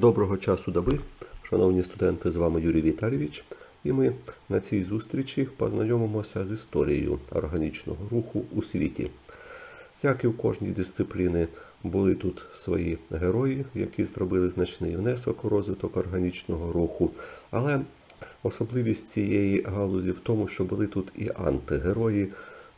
Доброго часу доби, шановні студенти, з вами Юрій Віталійович, і ми на цій зустрічі познайомимося з історією органічного руху у світі. Як і в кожній дисципліні, були тут свої герої, які зробили значний внесок у розвиток органічного руху, але особливість цієї галузі в тому, що були тут і антигерої,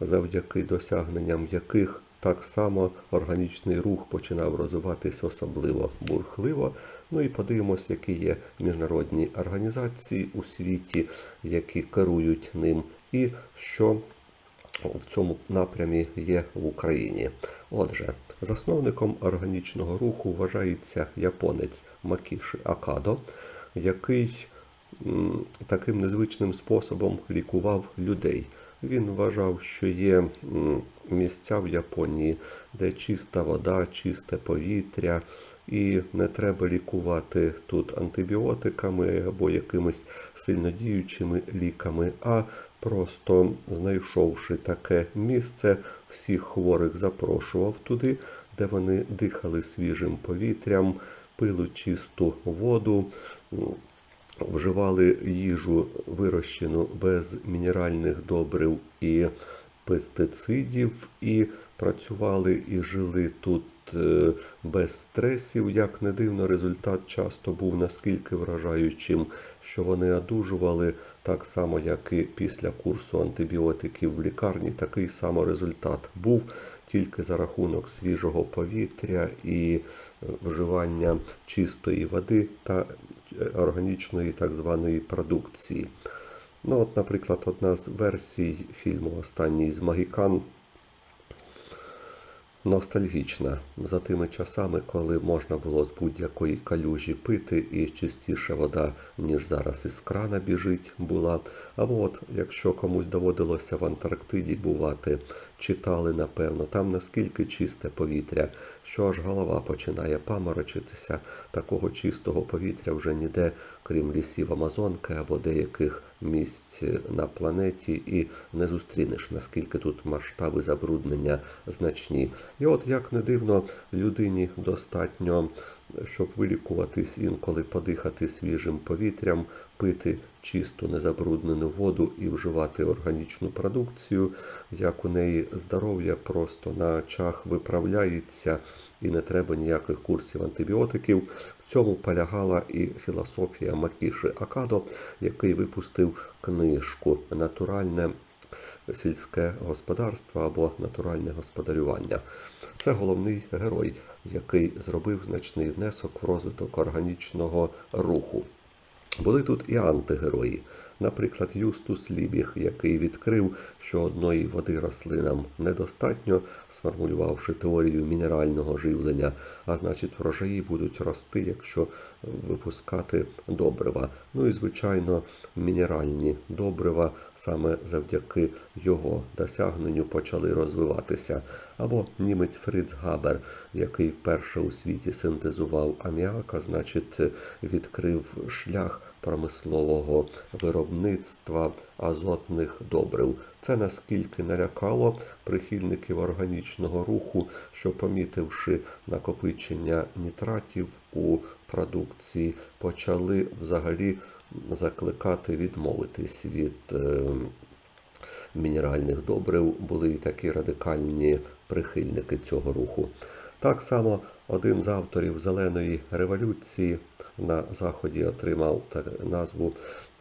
завдяки досягненням яких так само органічний рух починав розвиватись особливо бурхливо. Ну і подивимось, які є міжнародні організації у світі, які керують ним, і що в цьому напрямі є в Україні. Отже, засновником органічного руху вважається японець Макіші Акадо, який таким незвичним способом лікував людей. Він вважав, що є місця в Японії, де чиста вода, чисте повітря, і не треба лікувати тут антибіотиками або якимись сильнодіючими ліками, а просто знайшовши таке місце, всіх хворих запрошував туди, де вони дихали свіжим повітрям, пили чисту воду. Вживали їжу вирощену без мінеральних добрив і пестицидів, і працювали і жили тут без стресів. Як не дивно, результат часто був наскільки вражаючим, що вони одужували так само, як і після курсу антибіотиків в лікарні. Такий самий результат був тільки за рахунок свіжого повітря і е, вживання чистої води та е, органічної так званої продукції. Ну, от, наприклад, одна з версій фільму Останній з Магікан ностальгічна за тими часами, коли можна було з будь-якої калюжі пити, і чистіша вода, ніж зараз із крана біжить, була. Або от, якщо комусь доводилося в Антарктиді бувати, читали, напевно, там наскільки чисте повітря, що аж голова починає паморочитися. Такого чистого повітря вже ніде, крім лісів Амазонки або деяких місць на планеті, і не зустрінеш, наскільки тут масштаби забруднення значні. І от як не дивно, людині достатньо, щоб вилікуватись інколи подихати свіжим повітрям, пити чисту незабруднену воду і вживати органічну продукцію, як у неї здоров'я просто на очах виправляється і не треба ніяких курсів антибіотиків. Цьому полягала і філософія Макіші Акадо, який випустив книжку Натуральне сільське господарство або натуральне господарювання. Це головний герой, який зробив значний внесок в розвиток органічного руху. Були тут і антигерої. Наприклад, Юстус Лібіг, який відкрив, що одної води рослинам недостатньо, сформулювавши теорію мінерального живлення, а значить, врожаї будуть рости, якщо випускати добрива. Ну і, звичайно, мінеральні добрива саме завдяки його досягненню почали розвиватися. Або німець Фриц Габер, який вперше у світі синтезував аміак, а значить, відкрив шлях промислового виробництва азотних добрив. Це наскільки налякало прихильників органічного руху, що, помітивши накопичення нітратів у продукції, почали взагалі закликати відмовитись від е, мінеральних добрив. Були і такі радикальні прихильники цього руху. Так само один з авторів зеленої революції на заході отримав назву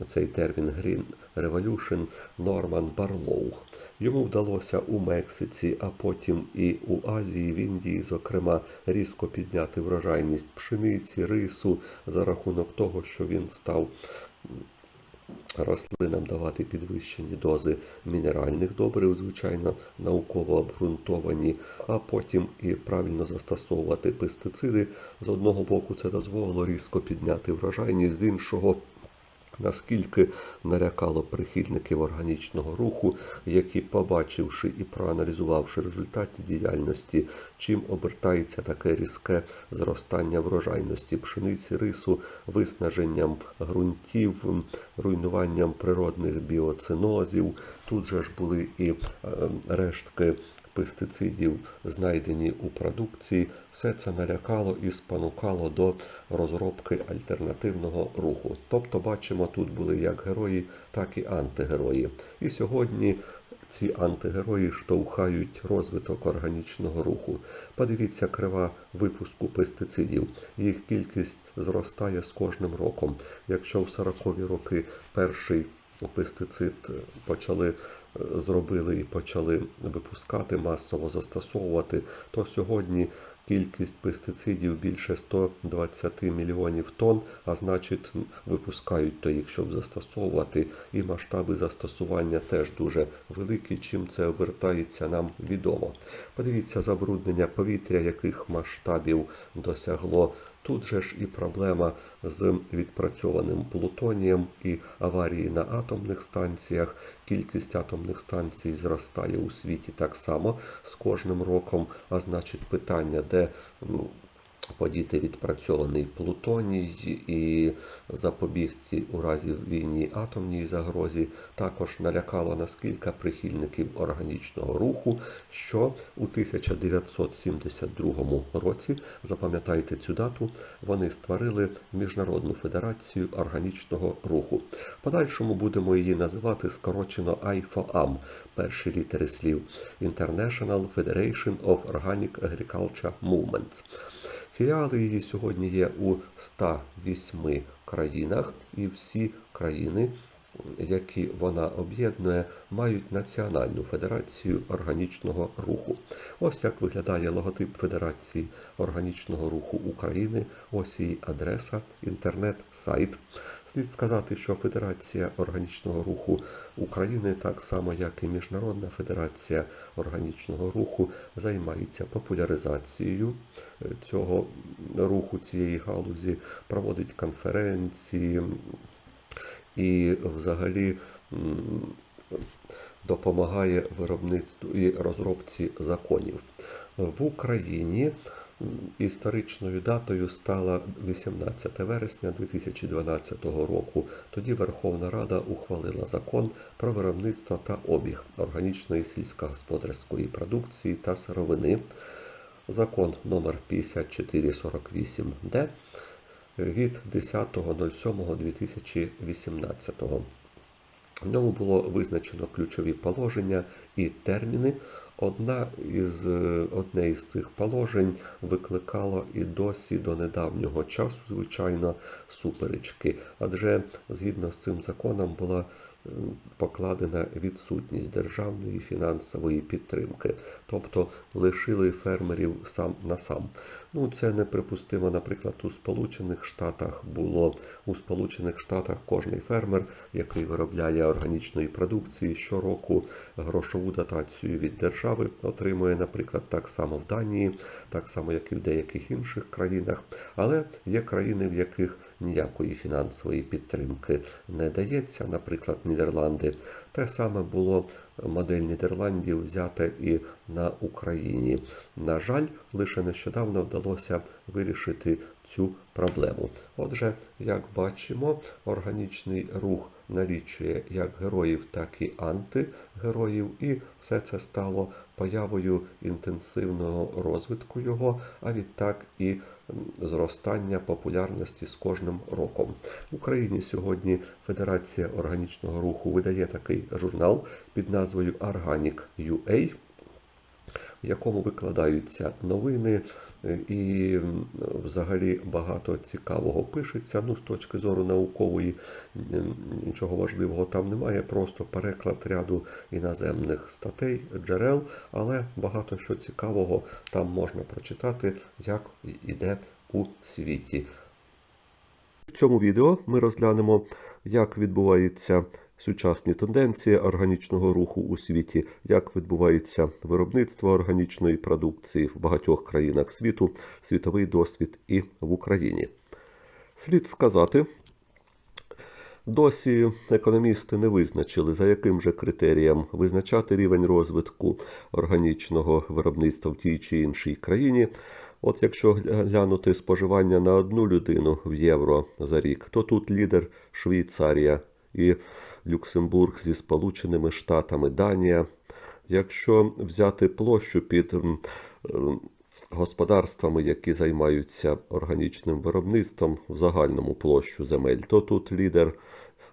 цей термін Green Revolution Норман Барлоу. Йому вдалося у Мексиці, а потім і у Азії, в Індії, зокрема, різко підняти врожайність пшениці, рису за рахунок того, що він став рослинам давати підвищені дози мінеральних добрив, звичайно, науково обґрунтовані, а потім і правильно застосовувати пестициди. З одного боку, це дозволило різко підняти врожайність, з іншого. Наскільки налякало прихильників органічного руху, які, побачивши і проаналізувавши результати діяльності, чим обертається таке різке зростання врожайності пшениці, рису, виснаженням ґрунтів, руйнуванням природних біоцинозів. Тут же ж були і е, рештки пестицидів, знайдені у продукції, все це налякало і спонукало до розробки альтернативного руху. Тобто, бачимо, тут були як герої, так і антигерої. І сьогодні ці антигерої штовхають розвиток органічного руху. Подивіться крива випуску пестицидів. Їх кількість зростає з кожним роком. Якщо в 40-ві роки перший пестицид почали е, зробили і почали випускати, масово застосовувати, то сьогодні кількість пестицидів більше 120 мільйонів тонн, а значить випускають то їх, щоб застосовувати, і масштаби застосування теж дуже великі. Чим це обертається, нам відомо. Подивіться забруднення повітря, яких масштабів досягло. Тут же ж і проблема з відпрацьованим плутонієм і аварії на атомних станціях. Кількість атомних станцій зростає у світі так само з кожним роком. А значить, питання, де ну, подіти відпрацьований плутоній і запобігти у разі війні атомній загрозі, також налякало наскільки прихильників органічного руху, що у 1972 році, запам'ятайте цю дату, вони створили Міжнародну федерацію органічного руху. Подальшому будемо її називати скорочено IFOAM, перші літери слів International Federation of Organic Agriculture Movements. Філіали її сьогодні є у 108 країнах, і всі країни, які вона об'єднує, мають Національну федерацію органічного руху. Ось як виглядає логотип Федерації органічного руху України. Ось її адреса, інтернет-сайт. Слід сказати, що Федерація органічного руху України, так само як і Міжнародна федерація органічного руху, займається популяризацією е, цього руху, цієї галузі, проводить конференції і взагалі допомагає виробництву і розробці законів. В Україні історичною датою стала 18 вересня 2012 року. Тоді Верховна Рада ухвалила закон про виробництво та обіг органічної сільськогосподарської продукції та сировини. Закон номер 5448Д від 10.07.2018. В ньому було визначено ключові положення і терміни. Одна із, одне із цих положень викликало і досі до недавнього часу, звичайно, суперечки. Адже згідно з цим законом була покладена відсутність державної фінансової підтримки, тобто лишили фермерів сам на сам. Ну, це неприпустимо, наприклад, у Сполучених Штатах було у Сполучених Штатах кожний фермер, який виробляє органічної продукції, щороку грошову дотацію від держави отримує, наприклад, так само в Данії, так само, як і в деяких інших країнах. Але є країни, в яких ніякої фінансової підтримки не дається, наприклад, Нідерланди. Те саме було модель Нідерландів взята і на Україні. На жаль, лише нещодавно вдалося вирішити цю проблему. Отже, як бачимо, органічний рух налічує як героїв, так і антигероїв, і все це стало появою інтенсивного розвитку його, а відтак і зростання популярності з кожним роком. В Україні сьогодні Федерація органічного руху видає такий журнал під назвою Organic UA в якому викладаються новини е, і взагалі багато цікавого пишеться. Ну, з точки зору наукової нічого важливого там немає, просто переклад ряду іноземних статей, джерел, але багато що цікавого там можна прочитати, як іде у світі. В цьому відео ми розглянемо, як відбуваються сучасні тенденції органічного руху у світі, як відбувається виробництво органічної продукції в багатьох країнах світу, світовий досвід і в Україні. Слід сказати, Досі економісти не визначили, за яким же критеріям визначати рівень розвитку органічного виробництва в тій чи іншій країні. От якщо глянути споживання на одну людину в євро за рік, то тут лідер Швейцарія і Люксембург зі Сполученими Штатами, Данія, якщо взяти площу під господарствами, які займаються органічним виробництвом в загальному площу земель, то тут лідер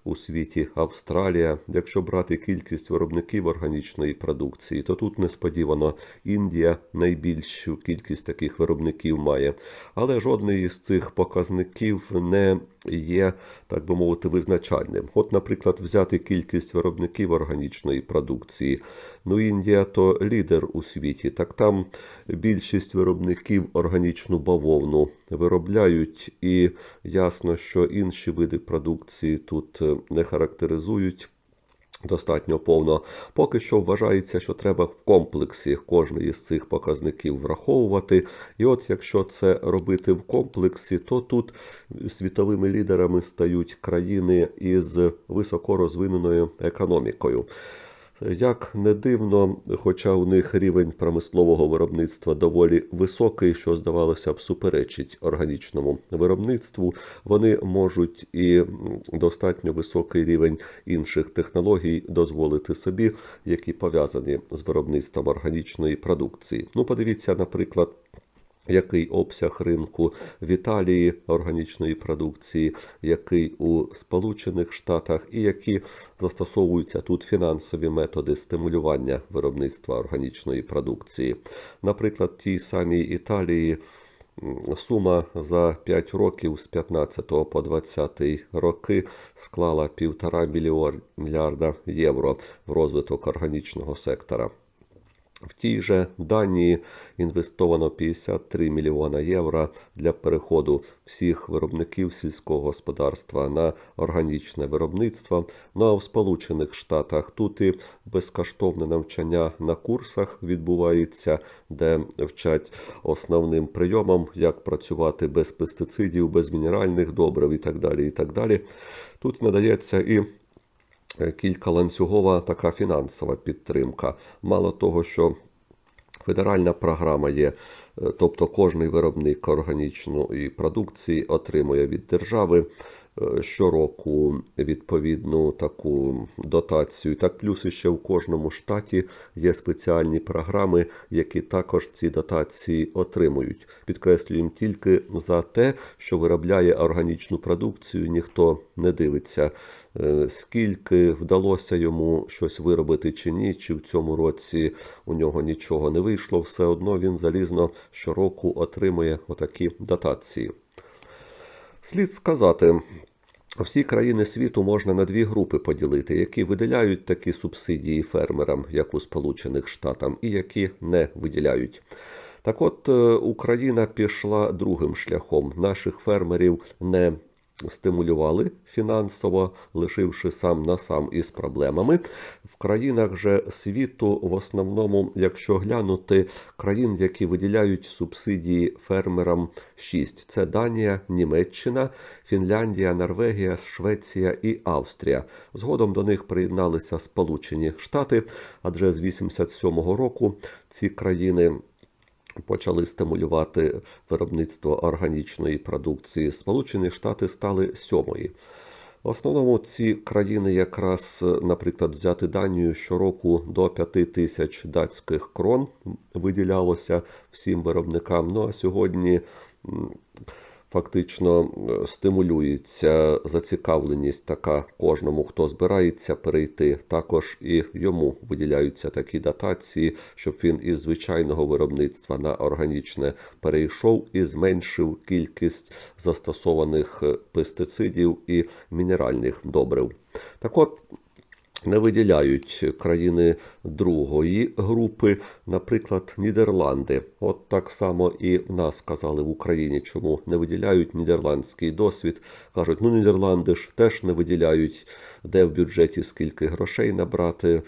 у світі Австралія. Якщо брати кількість виробників органічної продукції, то тут несподівано Індія найбільшу кількість таких виробників має. Але жодний із цих показників не є, так би мовити, визначальним. От, наприклад, взяти кількість виробників органічної продукції. Ну, Індія то лідер у світі. Так там більшість виробників органічну бавовну виробляють, і ясно, що інші види продукції тут е, не характеризують. Достатньо повно. Поки що вважається, що треба в комплексі кожний із цих показників враховувати. І от якщо це робити в комплексі, то тут світовими лідерами стають країни із високорозвиненою економікою. Як не дивно, хоча у них рівень промислового виробництва доволі високий, що здавалося б суперечить органічному виробництву, вони можуть і достатньо високий рівень інших технологій дозволити собі, які пов'язані з виробництвом органічної продукції. Ну, подивіться, наприклад. Який обсяг ринку в Італії органічної продукції, який у Сполучених Штатах, і які застосовуються тут фінансові методи стимулювання виробництва органічної продукції. Наприклад, тій самій Італії сума за 5 років з 15 по 20 роки склала півтора мільйор- мільярда євро в розвиток органічного сектора. В тій же Данії інвестовано 53 мільйона євро для переходу всіх виробників сільського господарства на органічне виробництво. Ну а в Сполучених Штатах тут і безкоштовне навчання на курсах відбувається, де вчать основним прийомам, як працювати без пестицидів, без мінеральних добрив і так далі. І так далі. Тут надається і е, кількаланцюгова така фінансова підтримка. Мало того, що Федеральна програма є, е, тобто кожний виробник органічної продукції отримує від держави щороку відповідну таку дотацію. Так, плюс іще в кожному штаті є спеціальні програми, які також ці дотації отримують. Підкреслюємо тільки за те, що виробляє органічну продукцію, ніхто не дивиться, е, скільки вдалося йому щось виробити чи ні, чи в цьому році у нього нічого не вийшло, все одно він залізно щороку отримує отакі дотації. Слід сказати, всі країни світу можна на дві групи поділити, які виділяють такі субсидії фермерам, як у Сполучених Штатах, і які не виділяють. Так от е, Україна пішла другим шляхом. Наших фермерів не стимулювали фінансово, лишивши сам на сам із проблемами. В країнах же світу, в основному, якщо глянути, країн, які виділяють субсидії фермерам 6. Це Данія, Німеччина, Фінляндія, Норвегія, Швеція і Австрія. Згодом до них приєдналися Сполучені Штати, адже з 87-го року ці країни почали стимулювати виробництво органічної продукції. Сполучені Штати стали сьомої. В основному ці країни якраз, наприклад, взяти Данію щороку до 5 тисяч датських крон виділялося всім виробникам. Ну а сьогодні фактично е, стимулюється зацікавленість така кожному, хто збирається перейти. Також і йому виділяються такі дотації, щоб він із звичайного виробництва на органічне перейшов і зменшив кількість застосованих е, пестицидів і мінеральних добрив. Так от. Не виділяють країни другої групи, наприклад, Нідерланди. От так само і нас казали в Україні, чому не виділяють нідерландський досвід. Кажуть, ну Нідерланди ж теж не виділяють, де в бюджеті скільки грошей набрати.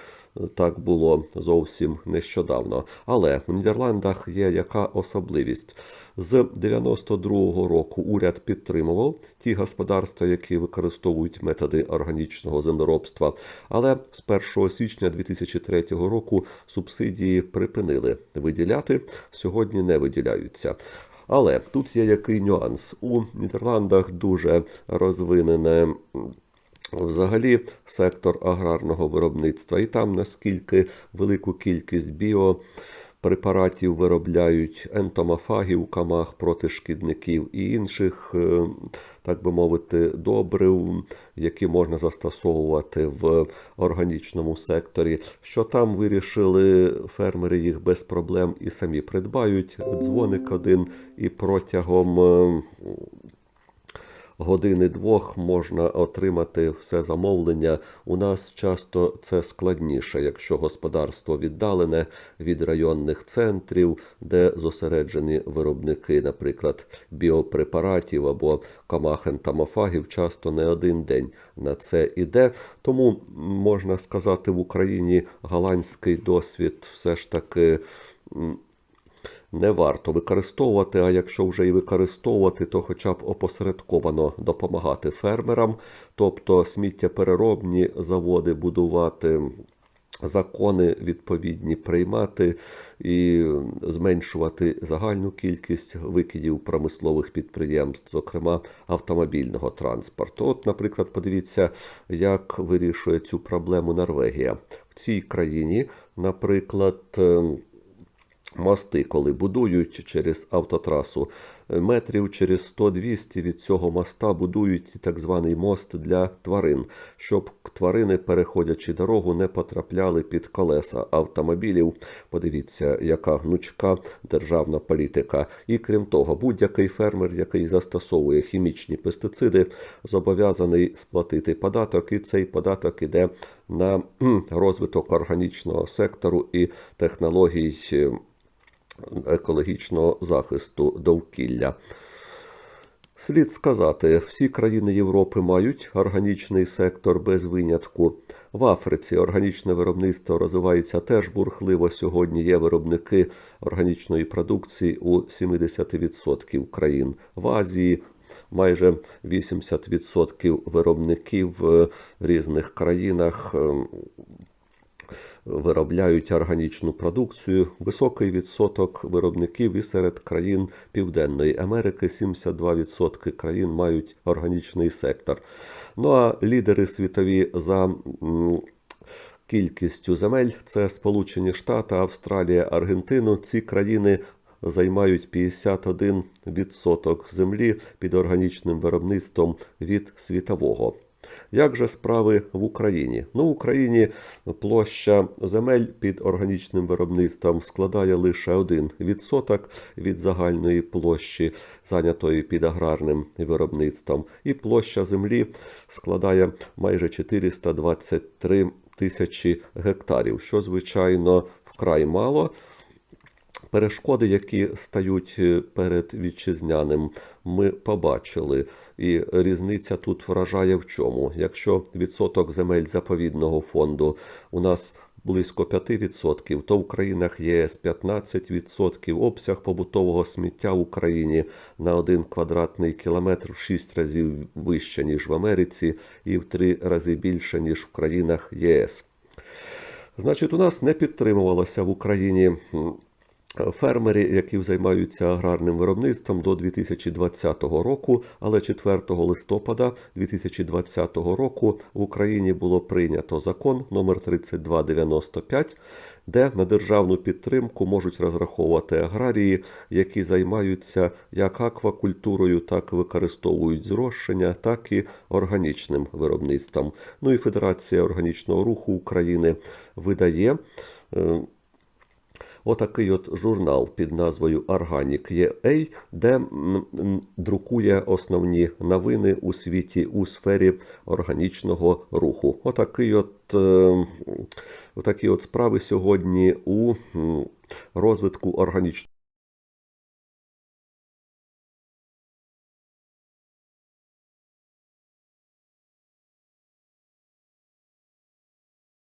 Так було зовсім нещодавно. Але в Нідерландах є яка особливість. З 92-го року уряд підтримував ті господарства, які використовують методи органічного землеробства. Але з 1 січня 2003 року субсидії припинили виділяти, сьогодні не виділяються. Але тут є який нюанс. У Нідерландах дуже розвинене Взагалі, сектор аграрного виробництва, і там наскільки велику кількість біопрепаратів виробляють ентомофагів, камах проти шкідників і інших, е, так би мовити, добрив, які можна застосовувати в органічному секторі. Що там вирішили фермери їх без проблем і самі придбають дзвоник один і протягом. Е, години-двох можна отримати все замовлення. У нас часто це складніше, якщо господарство віддалене від районних центрів, де зосереджені виробники, наприклад, біопрепаратів або камахен тамофагів, часто не один день на це іде. Тому можна сказати, в Україні голландський досвід все ж таки. Не варто використовувати, а якщо вже і використовувати, то хоча б опосередковано допомагати фермерам, тобто сміттєпереробні заводи будувати. Закони відповідні приймати і зменшувати загальну кількість викидів промислових підприємств, зокрема автомобільного транспорту. От, наприклад, подивіться, як вирішує цю проблему Норвегія в цій країні, наприклад. Мости, коли будують через автотрасу, е, метрів через 100-200 від цього моста будують так званий мост для тварин, щоб тварини, переходячи дорогу, не потрапляли під колеса автомобілів. Подивіться, яка гнучка державна політика. І крім того, будь-який фермер, який застосовує хімічні пестициди, зобов'язаний сплатити податок, і цей податок іде на розвиток органічного сектору і технологій. Е, екологічного захисту довкілля. Слід сказати, всі країни Європи мають органічний сектор без винятку. В Африці органічне виробництво розвивається теж бурхливо. Сьогодні є виробники органічної продукції у 70% країн. В Азії майже 80% виробників в різних країнах ем, виробляють органічну продукцію. Високий відсоток виробників і серед країн Південної Америки 72% країн мають органічний сектор. Ну а лідери світові за кількістю земель це Сполучені Штати, Австралія, Аргентину. Ці країни займають 51% землі під органічним виробництвом від світового. Як же справи в Україні? Ну, в Україні площа земель під органічним виробництвом складає лише 1% від загальної площі, зайнятої під аграрним виробництвом. І площа землі складає майже 423 тисячі гектарів, що, звичайно, вкрай мало. Перешкоди, які стають е, перед вітчизняним, ми побачили. І різниця тут вражає в чому. Якщо відсоток земель заповідного фонду у нас близько 5%, то в країнах ЄС 15%, обсяг побутового сміття в Україні на 1 квадратний кілометр в 6 разів вище, ніж в Америці, і в 3 рази більше, ніж в країнах ЄС. Значить, у нас не підтримувалося в Україні. Фермери, які займаються аграрним виробництвом до 2020 року, але 4 листопада 2020 року в Україні було прийнято закон номер 3295, де на державну підтримку можуть розраховувати аграрії, які займаються як аквакультурою, так і використовують зрощення, так і органічним виробництвом. Ну і Федерація органічного руху України видає. Отакий от журнал під назвою Organic UA, де друкує основні новини у світі у сфері органічного руху. Отакий от, е, отакі от справи сьогодні у розвитку органічного.